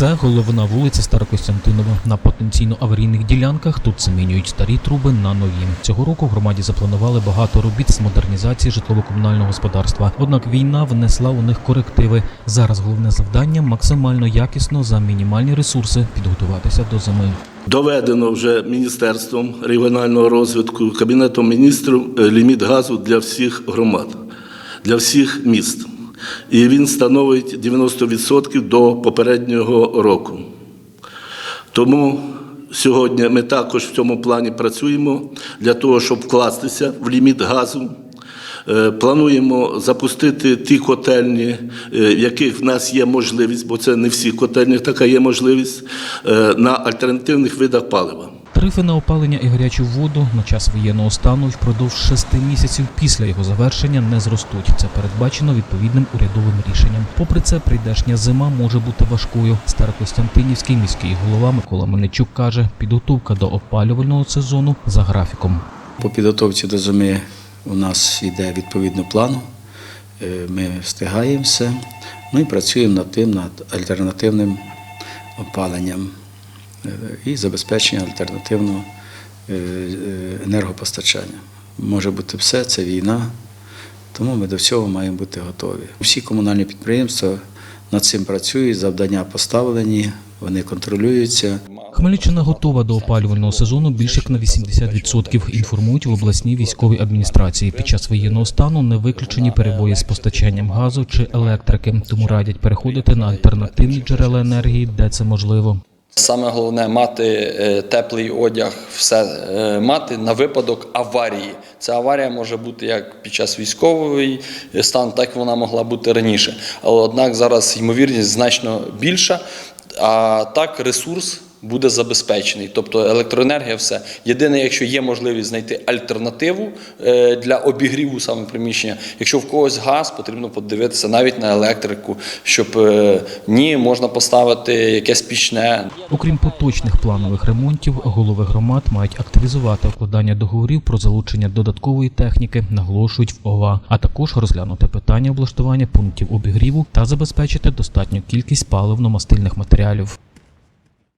Це головна вулиця Старокостянтинова. На потенційно аварійних ділянках тут замінюють старі труби на нові. Цього року в громаді запланували багато робіт з модернізації житлово-комунального господарства. Однак війна внесла у них корективи. Зараз головне завдання максимально якісно за мінімальні ресурси підготуватися до зими. Доведено вже Міністерством регіонального розвитку, Кабінетом міністрів е, ліміт газу для всіх громад, для всіх міст. І він становить 90% до попереднього року. Тому сьогодні ми також в цьому плані працюємо для того, щоб вкластися в ліміт газу. Е, Плануємо запустити ті котельні, е, в яких в нас є можливість, бо це не всі котельні, така є можливість е, на альтернативних видах палива. Тарифи на опалення і гарячу воду на час воєнного стану впродовж шести місяців після його завершення не зростуть. Це передбачено відповідним урядовим рішенням. Попри це, прийдешня зима може бути важкою. Старокостянтинівський міський голова Микола Мельничук каже, підготовка до опалювального сезону за графіком. По підготовці до зими у нас йде відповідно план. Е, Ми встигаємо все. Ну працюємо над тим, над альтернативним опаленням і забезпеченням альтернативного е, е, енергопостачання. Може бути все, це війна, тому ми до всього маємо бути готові. Всі комунальні підприємства над цим працюють, завдання поставлені, вони контролюються. Хмельниччина готова до опалювального сезону більше як на 80%, інформують в обласній військовій адміністрації. Під час воєнного стану не виключені перебої з постачанням газу чи електрики, тому радять переходити на альтернативні джерела енергії, де це можливо. Саме головне мати е, теплий одяг, все е, мати на випадок аварії. Ця аварія може бути як під час військової стан, так вона могла бути раніше. Але однак зараз ймовірність значно більша, а так ресурс буде забезпечений. Тобто електроенергія, все. Єдине, якщо є можливість знайти альтернативу е, для обігріву саме приміщення, якщо в когось газ, потрібно подивитися навіть на електрику, щоб е, ні, можна поставити якесь пічне, Окрім поточних планових ремонтів, голови громад мають активізувати укладання договорів про залучення додаткової техніки, наголошують в ОВА, а також розглянути питання облаштування пунктів обігріву та забезпечити достатню кількість паливно-мастильних матеріалів.